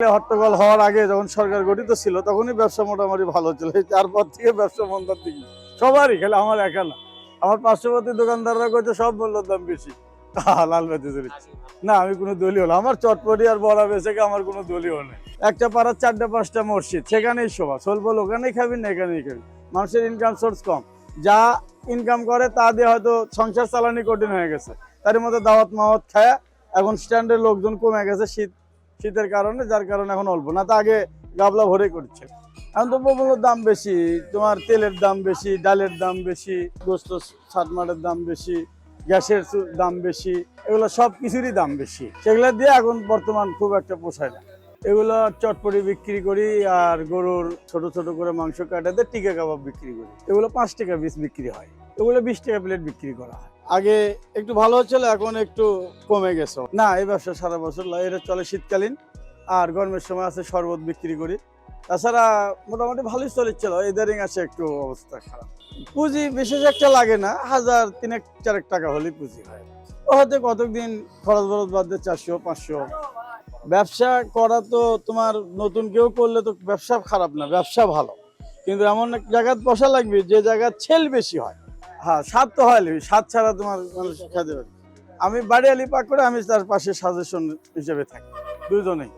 হট্টগোল হওয়ার আগে যখন সরকার গঠিত ছিল, তখনই ব্যবসা মোটামুটি ভালো ছিল। তারপর থেকে ব্যবসা মন্দার দিকে সবারই, খেলে আমার একা না। আমার পার্শ্ববর্তী দোকানদাররা কইতে সব মূল্যের দাম বেশি। লাল বেঁচে চলেছি না, আমি কোনো দলীয় না। আমার চটপটি আর বড়া বেচে আমার কোনো দলীয় নেই। একটা পাড়ার চারটা, পাঁচটা মসজিদ, সেখানেই শোভা। সল্প ওখানেই খাবি না এখানেই খাবি। মানুষের ইনকাম সোর্স কম। যা ইনকাম করে, তা দিয়ে হয়তো সংসার চালানি কঠিন হয়ে গেছে। তার মধ্যে দাওয়াত মাওয়াত খায় এখন স্ট্যান্ডের লোকজন কমে গেছে, শীত শীতের কারণে, যার কারণে এখন অল্প। না তা আগে গাবলা ভরে করছে। এখন তো দাম বেশি, তোমার তেলের দাম বেশি, ডালের দাম বেশি, গোস্ত সাতমাটের দাম বেশি, গ্যাসের দাম বেশি, এগুলো সব কিছুরই দাম বেশি। সেগুলো দিয়ে এখন বর্তমান খুব একটা পোষায় না। এগুলো চটপটি বিক্রি করি আর গরুর ছোট ছোট করে মাংস কাটাতে টিকা কাবাব বিক্রি করি। এগুলো পাঁচ টাকা পিস বিক্রি হয়। এগুলো বিশ টাকা প্লেট বিক্রি করা হয়। আগে একটু ভালো হচ্ছিল, এখন একটু কমে গেছে। না, এই ব্যবসা সারা বছর এটা চলে শীতকালীন, আর গরমের সময় আছে শরবত বিক্রি করি। তাছাড়া মোটামুটি ভালোই চলেছিল ইদারিং আছে একটু অবস্থা খারাপ। পুঁজি বিশেষ একটা লাগে না, হাজার তিনেক চারেক টাকা হলেই পুঁজি হয়। ও হয়তো কতদিন খরচ বরচ বাদ দিয়ে চারশো, পাঁচশো। ব্যবসা করা তো তোমার নতুন কেউ করলে তো ব্যবসা খারাপ না, ব্যবসা ভালো। কিন্তু এমন এক জায়গায় বসা লাগবে, যে জায়গায় ছেল বেশি হয়। হ্যাঁ স্বাদ তো হয় স্বাদ ছাড়া তোমার মানুষ খেতে পারে আমি বাড়ি আলি পাক করে আমি তার পাশে সাজেশন হিসেবে থাকি। দুজনেই।